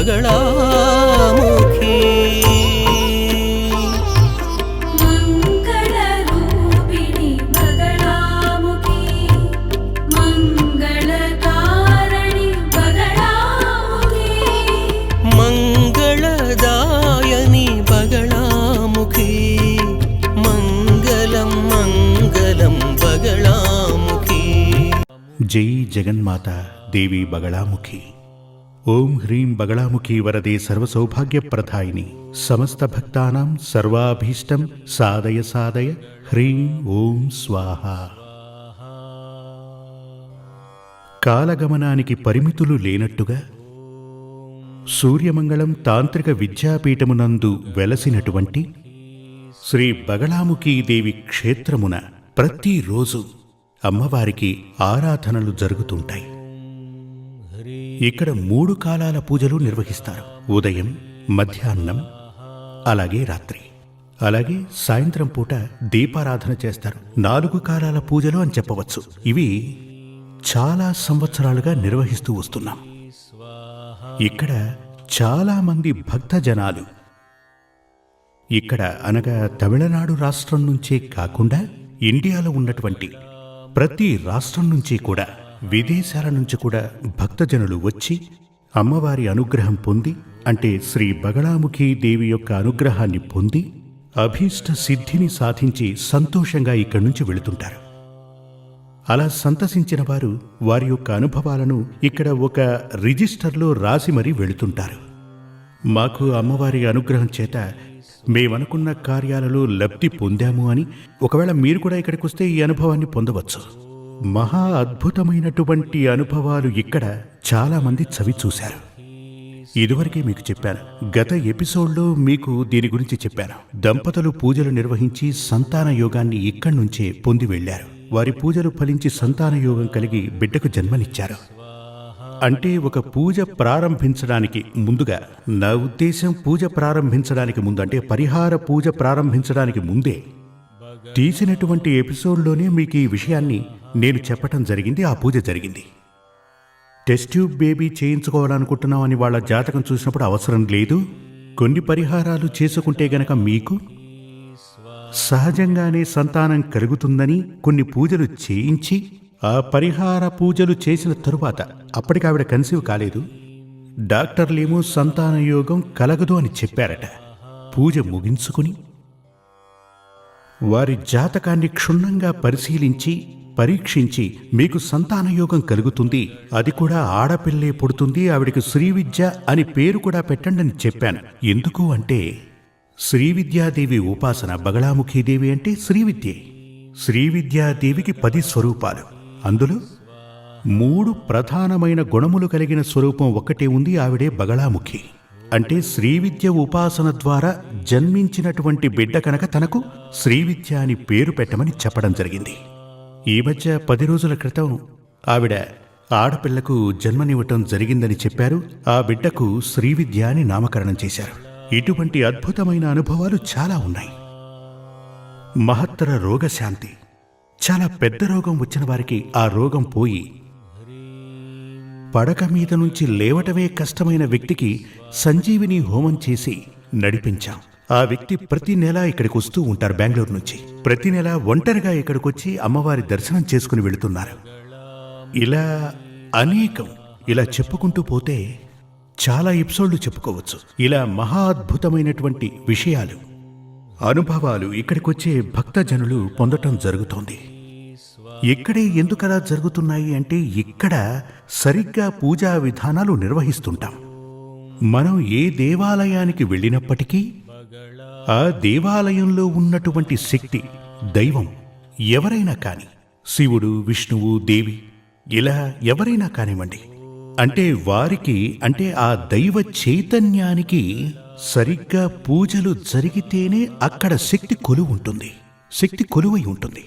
మంగళాముఖి. మంగళదాయని బగళాముఖి మంగళం మంగళం బగళాముఖి జై జగన్మాత దేవి బగళాముఖి ఓం హ్రీం బగళాముఖి వరదే సర్వసౌభాగ్యప్రదాయిని సమస్త భక్తానాం సర్వాభీష్టం సాదయ సాదయ హ్రీం ఓం స్వాహ. కాలగమనానికి పరిమితులు లేనట్టుగా సూర్యమంగళం తాంత్రిక విద్యాపీఠమునందు వెలసినటువంటి శ్రీ బగళాముఖీదేవి క్షేత్రమున ప్రతిరోజు అమ్మవారికి ఆరాధనలు జరుగుతుంటాయి. ఇక్కడ మూడు కాలాల పూజలు నిర్వహిస్తారు. ఉదయం మధ్యాహ్నం అలాగే రాత్రి. అలాగే సాయంత్రం పూట దీపారాధన చేస్తారు. నాలుగు కాలాల పూజలు అని చెప్పవచ్చు. ఇవి చాలా సంవత్సరాలుగా నిర్వహిస్తూ వస్తున్నాం. ఇక్కడ చాలా మంది భక్త జనాలు ఇక్కడ అనగా తమిళనాడు రాష్ట్రం నుంచే కాకుండా ఇండియాలో ఉన్నటువంటి ప్రతి రాష్ట్రం నుంచి కూడా విదేశాల నుంచి కూడా భక్తజనులు వచ్చి అమ్మవారి అనుగ్రహం పొంది అంటే శ్రీ బగళాముఖి దేవి యొక్క అనుగ్రహాన్ని పొంది అభీష్ట సిద్ధిని సాధించి సంతోషంగా ఇక్కడి నుంచి వెళుతుంటారు. అలా సంతసించిన వారు వారి యొక్క అనుభవాలను ఇక్కడ ఒక రిజిస్టర్లో రాసి మరీ వెళుతుంటారు. మాకు అమ్మవారి అనుగ్రహం చేత మేమనుకున్న కార్యాలలో లబ్ధి పొందాము అని ఒకవేళ మీరు కూడా ఇక్కడికి వస్తే ఈ అనుభవాన్ని పొందవచ్చు. మహా అద్భుతమైనటువంటి అనుభవాలు ఇక్కడ చాలామంది చవి చూశారు. ఇదివరకే మీకు చెప్పాను గత ఎపిసోడ్లో మీకు దీని గురించి చెప్పాను. దంపతులు పూజలు నిర్వహించి సంతాన యోగాన్ని ఇక్కడి నుంచే పొంది వెళ్ళారు వారి పూజలు ఫలించి సంతాన యోగం కలిగి బిడ్డకు జన్మనిచ్చారు. అంటే ఒక పూజ ప్రారంభించడానికి ముందుగా నా ఉద్దేశం పూజ ప్రారంభించడానికి ముందు అంటే పరిహార పూజ ప్రారంభించడానికి ముందే తీసినటువంటి ఎపిసోడ్లోనే మీకు ఈ విషయాన్ని నేను చెప్పటం జరిగింది ఆ పూజ జరిగింది. టెస్ట్ ట్యూబ్ బేబీ చేయించుకోవాలనుకుంటున్నాం అని వాళ్ళ జాతకం చూసినప్పుడు అవసరం లేదు. కొన్ని పరిహారాలు చేసుకుంటే గనక మీకు సహజంగానే సంతానం కలుగుతుందని కొన్ని పూజలు చేయించి ఆ పరిహార పూజలు చేసిన తరువాత అప్పటికి ఆవిడ కన్సీవ్ కాలేదు. డాక్టర్లేమో సంతాన యోగం కలగదు అని చెప్పారట. పూజ ముగించుకుని వారి జాతకాన్ని క్షుణ్ణంగా పరిశీలించి పరీక్షించి మీకు సంతానయోగం కలుగుతుంది. అది కూడా ఆడపిల్లే పుడుతుంది ఆవిడకి శ్రీవిద్య అని పేరు కూడా పెట్టండి అని చెప్పాను. ఎందుకు అంటే శ్రీవిద్యాదేవి ఉపాసన బగళాముఖీదేవి అంటే శ్రీవిద్యే. శ్రీవిద్యాదేవికి పది స్వరూపాలు. అందులో మూడు ప్రధానమైన గుణములు కలిగిన స్వరూపం ఒక్కటే ఉంది ఆవిడే బగళాముఖి. అంటే శ్రీవిద్య ఉపాసన ద్వారా జన్మించినటువంటి బిడ్డ కనుక తనకు శ్రీవిద్య అని పేరు పెట్టమని చెప్పడం జరిగింది. ఈ మధ్య పది రోజుల క్రితం ఆవిడ ఆడపిల్లకు జన్మనివ్వటం జరిగిందని చెప్పారు. ఆ బిడ్డకు శ్రీవిద్య అని నామకరణం చేశారు. ఇటువంటి అద్భుతమైన అనుభవాలు చాలా ఉన్నాయి. మహత్తర రోగశాంతి. చాలా పెద్ద రోగం వచ్చిన వారికి ఆ రోగం పోయి పడక మీద నుంచి లేవటమే కష్టమైన వ్యక్తికి సంజీవిని హోమం చేసి నడిపించాం. ఆ వ్యక్తి ప్రతి నెల ఇక్కడికి వస్తూ ఉంటారు బెంగళూరు నుంచి. ప్రతి నెల ఒంటరిగా ఇక్కడికొచ్చి అమ్మవారి దర్శనం చేసుకుని వెళుతున్నారు. ఇలా అనేకం ఇలా చెప్పుకుంటూ పోతే చాలా ఎపిసోడ్లు చెప్పుకోవచ్చు. ఇలా మహా అద్భుతమైనటువంటి విషయాలు అనుభవాలు ఇక్కడికొచ్చే భక్తజనులు పొందటం జరుగుతోంది. ఇక్కడే ఎందుకలా జరుగుతున్నాయి అంటే ఇక్కడ సరిగ్గా పూజా విధానాలు నిర్వహిస్తుంటాం. మనం ఏ దేవాలయానికి వెళ్ళినప్పటికీ ఆ దేవాలయంలో ఉన్నటువంటి శక్తి దైవం ఎవరైనా కాని శివుడు విష్ణువు దేవి ఇలా ఎవరైనా కానివ్వండి అంటే వారికి అంటే ఆ దైవ చైతన్యానికి సరిగ్గా పూజలు జరిగితేనే అక్కడ శక్తి కొలువు ఉంటుంది శక్తి కొలువై ఉంటుంది.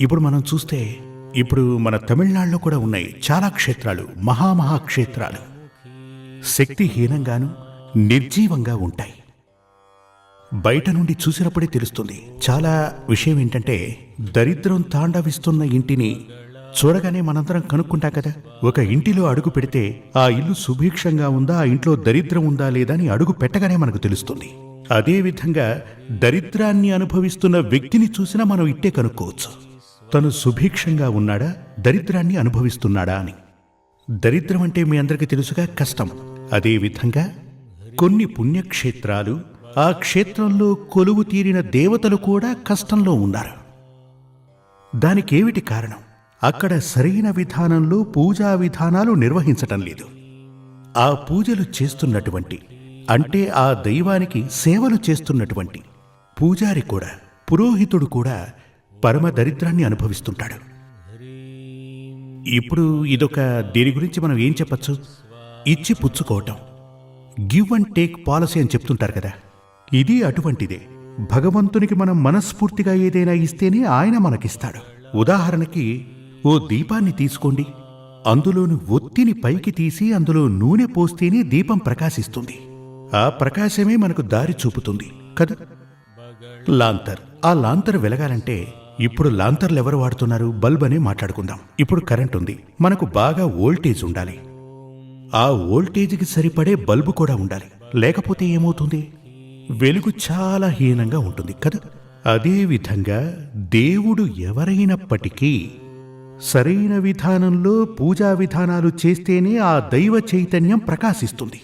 ఇప్పుడు మనం చూస్తే ఇప్పుడు మన తమిళనాడులో కూడా ఉన్నాయి చాలా క్షేత్రాలు మహామహాక్షేత్రాలు శక్తిహీనంగాను నిర్జీవంగా ఉంటాయి. బయట నుండి చూసినప్పుడే తెలుస్తుంది. చాలా విషయం ఏంటంటే దరిద్రం తాండవిస్తున్న ఇంటిని చూడగానే మనందరం కనుక్కుంటాం కదా. ఒక ఇంటిలో అడుగు పెడితే ఆ ఇల్లు సుభిక్షంగా ఉందా ఆ ఇంట్లో దరిద్రం ఉందా లేదా అని అడుగు పెట్టగానే మనకు తెలుస్తుంది. అదేవిధంగా దరిద్రాన్ని అనుభవిస్తున్న వ్యక్తిని చూసినా మనం ఇట్టే కనుక్కోవచ్చు. తను సుభిక్షంగా ఉన్నాడా? దరిద్రాన్ని అనుభవిస్తున్నాడా అని. దరిద్రం అంటే మీ అందరికీ తెలుసుగా కష్టం. అదే విధంగా కొన్ని పుణ్యక్షేత్రాలు ఆ క్షేత్రంలో కొలువు తీరిన దేవతలు కూడా కష్టంలో ఉన్నారు. దానికేమిటి కారణం? అక్కడ సరైన విధానంలో పూజా విధానాలు నిర్వహించటం లేదు. ఆ పూజలు చేస్తున్నటువంటి అంటే ఆ దైవానికి సేవలు చేస్తున్నటువంటి పూజారి కూడా పురోహితుడు కూడా పరమ దరిద్రాన్ని అనుభవిస్తుంటాడు. ఇప్పుడు ఇదొక దీని గురించి మనం ఏం చెప్పచ్చు? ఇచ్చి పుచ్చుకోవటం. గివ్ అండ్ టేక్ పాలసీ అని చెప్తుంటారు కదా. ఇది అటువంటిదే. భగవంతునికి మనం మనస్ఫూర్తిగా ఏదైనా ఇస్తేనే ఆయన మనకిస్తాడు. ఉదాహరణకి ఓ దీపాన్ని తీసుకోండి. అందులోని ఒత్తిని పైకి తీసి అందులో నూనె పోస్తేనే దీపం ప్రకాశిస్తుంది. ఆ ప్రకాశమే మనకు దారి చూపుతుంది. కదా? లాంతర్. ఆ లాంతర్ వెలగాలంటే ఇప్పుడు లాంతర్లు ఎవరు వాడుతున్నారు? బల్బ్ అనే మాట్లాడుకుందాం. ఇప్పుడు కరెంట్ ఉంది. మనకు బాగా వోల్టేజ్ ఉండాలి. ఆ వోల్టేజ్కి సరిపడే బల్బు కూడా ఉండాలి. లేకపోతే ఏమవుతుంది? వెలుగు చాలా హీనంగా ఉంటుంది కదా? అదేవిధంగా దేవుడు ఎవరైనప్పటికీ సరైన విధానంలో పూజా విధానాలు చేస్తేనే ఆ దైవ చైతన్యం ప్రకాశిస్తుంది.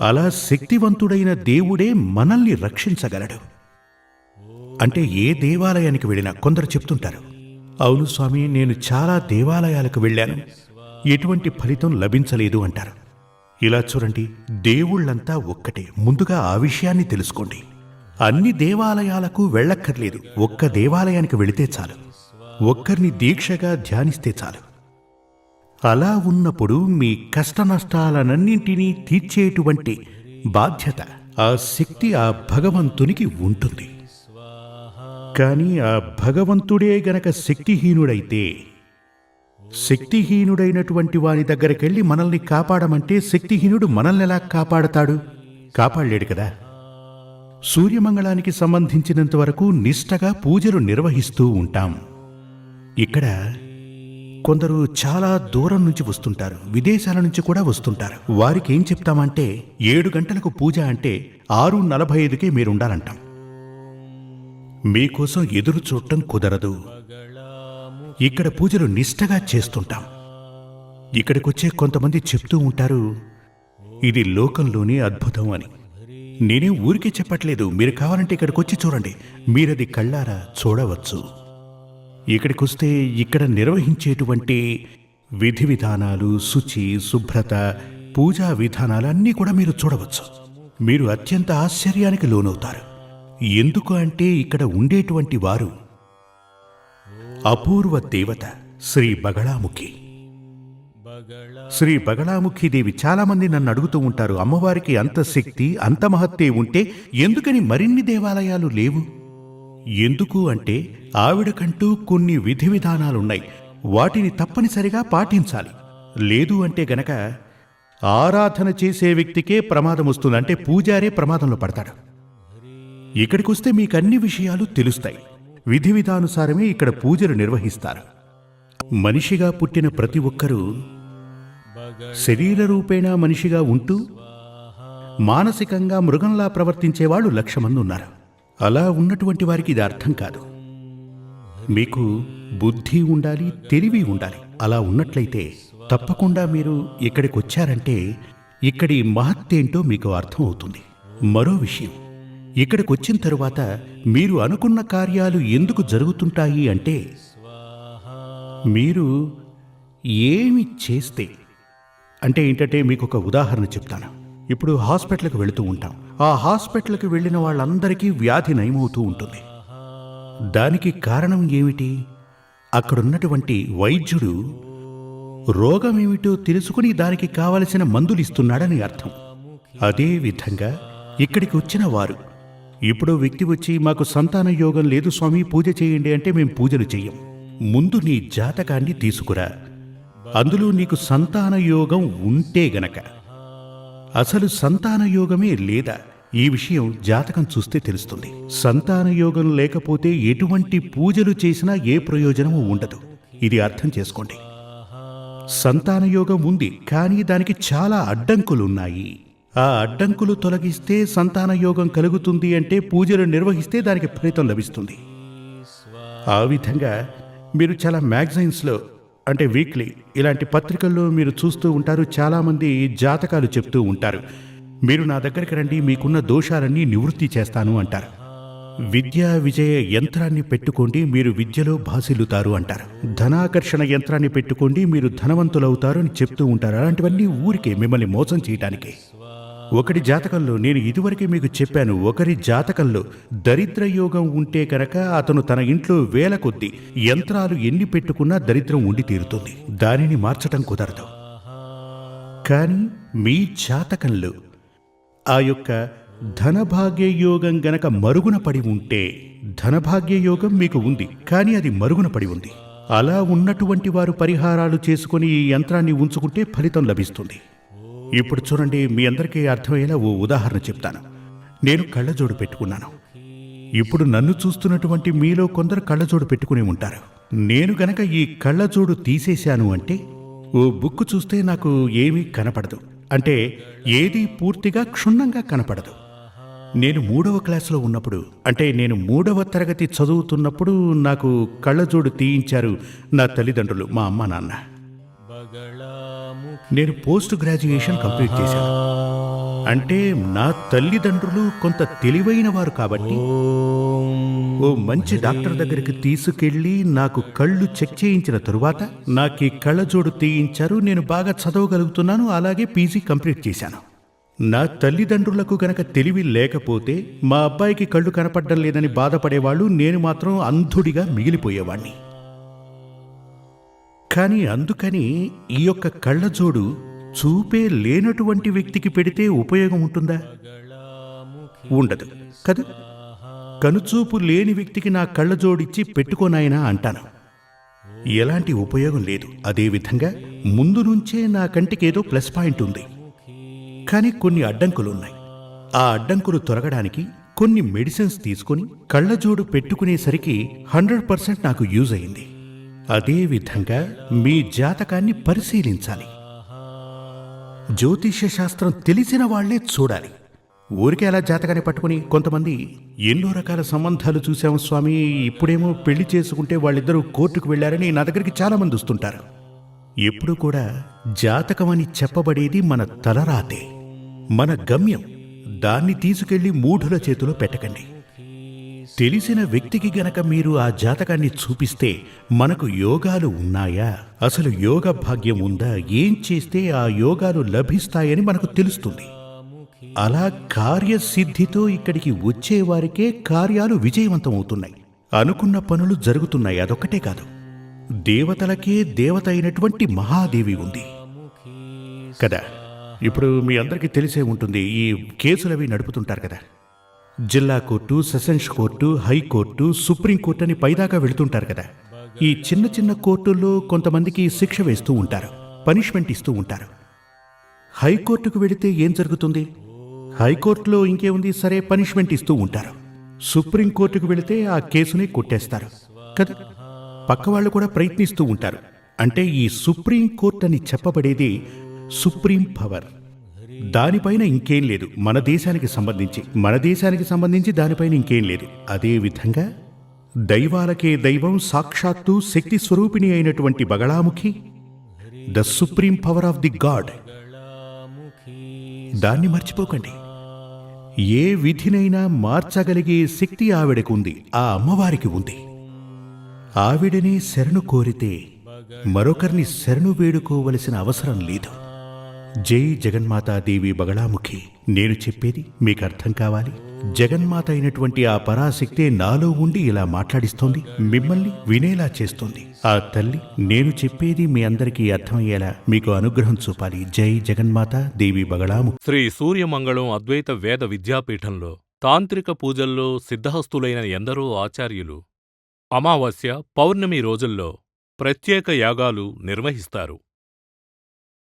అలా శక్తివంతుడైన దేవుడే మనల్ని రక్షించగలడు. అంటే ఏ దేవాలయానికి వెళ్ళినా కొందరు చెప్తుంటారు అవును స్వామి నేను చాలా దేవాలయాలకు వెళ్ళాను. ఎటువంటి ఫలితం లభించలేదు అంటారు. ఇలా చూడండి దేవుళ్ళంతా ఒక్కటే. ముందుగా ఆ విషయాన్ని తెలుసుకోండి. అన్ని దేవాలయాలకు వెళ్ళక్కర్లేదు. ఒక్క దేవాలయానికి వెళితే చాలు. ఒక్కరిని దీక్షగా ధ్యానిస్తే చాలు. అలా ఉన్నప్పుడు మీ కష్ట నష్టాలనన్నింటినీ తీర్చేటువంటి బాధ్యత ఆ శక్తి ఆ భగవంతునికి ఉంటుంది. కానీ ఆ భగవంతుడే గనక శక్తిహీనుడైతే శక్తిహీనుడైనటువంటి వాని దగ్గరికెళ్ళి మనల్ని కాపాడమంటే శక్తిహీనుడు మనల్ని ఎలా కాపాడతాడు? కాపాడలేడు కదా. సూర్యమంగళానికి సంబంధించినంత వరకు నిష్టగా పూజలు నిర్వహిస్తూ ఉంటాం. ఇక్కడ కొందరు చాలా దూరం నుంచి వస్తుంటారు విదేశాల నుంచి కూడా వస్తుంటారు. వారికి ఏం చెప్తామంటే ఏడు గంటలకు పూజ అంటే ఆరు నలభై ఐదుకే మీరుండాలంటాం. మీకోసం ఎదురు చూడటం కుదరదు. ఇక్కడ పూజలు నిష్టగా చేస్తుంటాం. ఇక్కడికొచ్చే కొంతమంది చెప్తూ ఉంటారు ఇది లోకంలోనే అద్భుతం అని. నేనే ఊరికే చెప్పట్లేదు. మీరు కావాలంటే ఇక్కడికి వచ్చి చూడండి. మీరది కళ్ళారా చూడవచ్చు. ఇక్కడికొస్తే ఇక్కడ నిర్వహించేటువంటి విధి విధానాలు శుచి శుభ్రత పూజా విధానాలు అన్నీ కూడా మీరు చూడవచ్చు. మీరు అత్యంత ఆశ్చర్యానికి లోనవుతారు. ఎందుకు అంటే ఇక్కడ ఉండేటువంటి వారు అపూర్వ దేవత శ్రీ బగళాముఖి. శ్రీ బగళాముఖి దేవి చాలామంది నన్ను అడుగుతూ ఉంటారు అమ్మవారికి అంత శక్తి అంత మహత్తే ఉంటే ఎందుకని మరిన్ని దేవాలయాలు లేవు? ఎందుకు అంటే ఆవిడకంటూ కొన్ని విధి విధానాలున్నాయి వాటిని తప్పనిసరిగా పాటించాలి. లేదు అంటే గనక ఆరాధన చేసే వ్యక్తికే ప్రమాదం వస్తుంది అంటే పూజారే ప్రమాదంలో పడతాడు. ఇక్కడికొస్తే మీకు అన్ని విషయాలు తెలుస్తాయి. విధి విధానుసారమే ఇక్కడ పూజలు నిర్వహిస్తారు. మనిషిగా పుట్టిన ప్రతి ఒక్కరూ శరీర రూపేణా మనిషిగా ఉంటూ మానసికంగా మృగంలా ప్రవర్తించేవాళ్ళు లక్ష మంది ఉన్నారు. అలా ఉన్నటువంటి వారికి ఇది అర్థం కాదు. మీకు బుద్ధి ఉండాలి తెలివి ఉండాలి. అలా ఉన్నట్లయితే తప్పకుండా మీరు ఇక్కడికి వచ్చారంటే ఇక్కడి మహత్తేంటో మీకు అర్థం అవుతుంది. మరో విషయం. ఇక్కడికి వచ్చిన తరువాత మీరు అనుకున్న కార్యాలు ఎందుకు జరుగుతుంటాయి అంటే మీరు ఏమి చేస్తే అంటే ఏంటంటే మీకు ఒక ఉదాహరణ చెప్తాను. ఇప్పుడు హాస్పిటల్కి వెళుతూ ఉంటాం. ఆ హాస్పిటల్కి వెళ్ళిన వాళ్ళందరికీ వ్యాధి నయమవుతూ ఉంటుంది. దానికి కారణం ఏమిటి? అక్కడున్నటువంటి వైద్యుడు రోగం ఏమిటో తెలుసుకుని దానికి కావలసిన మందులు ఇస్తున్నాడని అర్థం. అదేవిధంగా ఇక్కడికి వచ్చిన వారు ఇప్పుడు వ్యక్తి వచ్చి మాకు సంతాన యోగం లేదు స్వామి పూజ చేయండి అంటే మేము పూజలు చెయ్యం. ముందు నీ జాతకాన్ని తీసుకురా. అందులో నీకు సంతాన యోగం ఉంటే గనక. అసలు సంతాన యోగమే లేదా? ఈ విషయం జాతకం చూస్తే తెలుస్తుంది. సంతాన యోగం లేకపోతే ఎటువంటి పూజలు చేసినా ఏ ప్రయోజనము ఉండదు. ఇది అర్థం చేసుకోండి. సంతానయోగం ఉంది కానీ దానికి చాలా అడ్డంకులున్నాయి. ఆ అడ్డంకులు తొలగిస్తే సంతానయోగం కలుగుతుంది అంటే పూజలు నిర్వహిస్తే దానికి ఫలితం లభిస్తుంది. ఆ విధంగా మీరు చాలా మ్యాగజైన్స్లో అంటే వీక్లీ ఇలాంటి పత్రికల్లో మీరు చూస్తూ ఉంటారు చాలామంది జాతకాలు చెప్తూ ఉంటారు. మీరు నా దగ్గరికి రండి మీకున్న దోషాలన్నీ నివృత్తి చేస్తాను అంటారు. విద్యా విజయ యంత్రాన్ని పెట్టుకోండి మీరు విద్యలో భాసిల్లుతారు అంటారు. ధనాకర్షణ యంత్రాన్ని పెట్టుకోండి మీరు ధనవంతులవుతారు అని చెప్తూ ఉంటారు. అలాంటివన్నీ ఊరికే మిమ్మల్ని మోసం చేయటానికే. ఒకటి జాతకంలో నేను ఇదివరకే మీకు చెప్పాను ఒకరి జాతకంలో దరిద్ర యోగం ఉంటే కనుక అతను తన ఇంట్లో వేల కొద్దీ యంత్రాలు ఎన్ని పెట్టుకున్నా దరిద్రం ఉండి తీరుతుంది. దానిని మార్చటం కుదరదు. కానీ మీ జాతకంలో ఆ యొక్క ధనభాగ్య యోగం గనక మరుగున పడి ఉంటే ధనభాగ్య యోగం మీకు ఉంది కానీ అది మరుగున పడి ఉంది. అలా ఉన్నటువంటి వారు పరిహారాలు చేసుకొని ఈ యంత్రాన్ని ఉంచుకుంటే ఫలితం లభిస్తుంది. ఇప్పుడు చూడండి మీ అందరికీ అర్థమయ్యేలా ఓ ఉదాహరణ చెప్తాను. నేను కళ్ళజోడు పెట్టుకున్నాను. ఇప్పుడు నన్ను చూస్తున్నటువంటి మీలో కొందరు కళ్ళజోడు పెట్టుకుని ఉంటారు. నేను గనక ఈ కళ్ళజోడు తీసేశాను అంటే ఓ బుక్ చూస్తే నాకు ఏమీ కనపడదు. అంటే ఏది పూర్తిగా క్షుణ్ణంగా కనపడదు. నేను మూడవ క్లాసులో ఉన్నప్పుడు అంటే నేను మూడవ తరగతి చదువుతున్నప్పుడు నాకు కళ్ళజోడు తీయించారు నా తల్లిదండ్రులు మా అమ్మ నాన్న. నేను పోస్ట్ గ్రాడ్యుయేషన్ కంప్లీట్ చేశాను. అంటే నా తల్లిదండ్రులు కొంత తెలివైన వారు కాబట్టి ఓ మంచి డాక్టర్ దగ్గరికి తీసుకెళ్ళి నాకు కళ్ళు చెక్ చేయించిన తరువాత నాకు ఈ కళ్ళజోడు తీయించారు నేను బాగా చదవగలుగుతున్నాను అలాగే పీజీ కంప్లీట్ చేశాను. నా తల్లిదండ్రులకు గనక తెలివి లేకపోతే మా అబ్బాయికి కళ్ళు కనపడడం లేదని బాధపడేవాళ్ళు నేను మాత్రం అంధుడిగా మిగిలిపోయేవాణ్ణి. కానీ అందుకని ఈ యొక్క కళ్ళజోడు చూపే లేనటువంటి వ్యక్తికి పెడితే ఉపయోగం ఉంటుందా? ఉండదు. కదా? కనుచూపు లేని వ్యక్తికి నా కళ్ళజోడిచ్చి పెట్టుకోనాయనా అంటాను. ఎలాంటి ఉపయోగం లేదు. అదేవిధంగా ముందు నుంచే నా కంటికి ఏదో ప్లస్ పాయింట్ ఉంది. కానీ కొన్ని అడ్డంకులు ఉన్నాయి. ఆ అడ్డంకులు తొలగడానికి కొన్ని మెడిసిన్స్ తీసుకొని కళ్ళజోడు పెట్టుకునేసరికి హండ్రెడ్ పర్సెంట్ నాకు యూజ్ అయింది. అదేవిధంగా మీ జాతకాన్ని పరిశీలించాలి. జ్యోతిష్య శాస్త్రం తెలిసిన వాళ్ళే చూడాలి. ఊరికే అలా జాతకాన్ని పట్టుకుని కొంతమంది ఎన్నో రకాల సంబంధాలు చూసాము స్వామి ఇప్పుడేమో పెళ్ళి చేసుకుంటే వాళ్ళిద్దరూ కోర్టుకు వెళ్ళారని నా దగ్గరికి చాలామంది వస్తుంటారు. ఎప్పుడు కూడా జాతకం అని చెప్పబడేది మన తలరాతే మన గమ్యం. దాన్ని తీసుకెళ్ళి మూఢుల చేతిలో పెట్టకండి. తెలిసిన వ్యక్తికి గనక మీరు ఆ జాతకాన్ని చూపిస్తే మనకు యోగాలు ఉన్నాయా? అసలు యోగ భాగ్యం ఉందా? ఏం చేస్తే ఆ యోగాలు లభిస్తాయని మనకు తెలుస్తుంది. అలా కార్యసిద్ధితో ఇక్కడికి వచ్చేవారికే కార్యాలు విజయవంతం అవుతున్నాయి అనుకున్న పనులు జరుగుతున్నాయి. అదొక్కటే కాదు. దేవతలకే దేవత అయినటువంటి మహాదేవి ఉంది. కదా? ఇప్పుడు మీ అందరికీ తెలిసే ఉంటుంది. ఈ కేసులవి నడుపుతుంటారు కదా? జిల్లా court sessions court high court supreme court అని పైదాకా వెళుతుంటారు కదా. ఈ చిన్న చిన్న కోర్టుల్లో కొంతమందికి శిక్ష వేస్తూ ఉంటారు పనిష్మెంట్ ఇస్తూ ఉంటారు. హైకోర్టుకు వెళితే ఏం జరుగుతుంది? హైకోర్టులో ఇంకేముంది? సరే పనిష్మెంట్ ఇస్తూ ఉంటారు. సుప్రీంకోర్టుకు వెళితే ఆ కేసుని కొట్టేస్తారు. కదా? పక్క వాళ్ళు కూడా ప్రయత్నిస్తూ ఉంటారు. అంటే ఈ సుప్రీంకోర్టు అని చెప్పబడేది సుప్రీం పవర్. దానిపైన ఇంకేం లేదు. మన దేశానికి సంబంధించి. మన దేశానికి సంబంధించి దానిపైన ఇంకేం లేదు. అదే విధంగా దైవాలకే దైవం సాక్షాత్తు శక్తి స్వరూపిణి అయినటువంటి Bagalamukhi the supreme power of the god. దాన్ని మర్చిపోకండి. ఏ విధినైనా మార్చగలిగే శక్తి ఆవిడకు ఉంది. ఆ అమ్మవారికి ఉంది. ఆవిడనే శరణు కోరితే మరొకరిని శరణు వేడుకోవలసిన అవసరం లేదు. జై జగన్మాతాదేవి బగళాముఖి. నేను చెప్పేది మీకు అర్థం కావాలి. జగన్మాత అయినటువంటి ఆ పరాశక్తే నాలో ఉండి ఇలా మాట్లాడిస్తోంది మిమ్మల్ని వినేలా చేస్తోంది. ఆ తల్లి నేను చెప్పేది మీ అందరికీ అర్థమయ్యేలా మీకు అనుగ్రహం చూపాలి. జై జగన్మాత దేవి బగళాము శ్రీ సూర్యమంగళం అద్వైత వేద విద్యాపీఠంలో తాంత్రిక పూజల్లో సిద్ధహస్తులైన ఎందరో ఆచార్యులు అమావాస్య పౌర్ణమి రోజుల్లో ప్రత్యేక యాగాలు నిర్వహిస్తారు.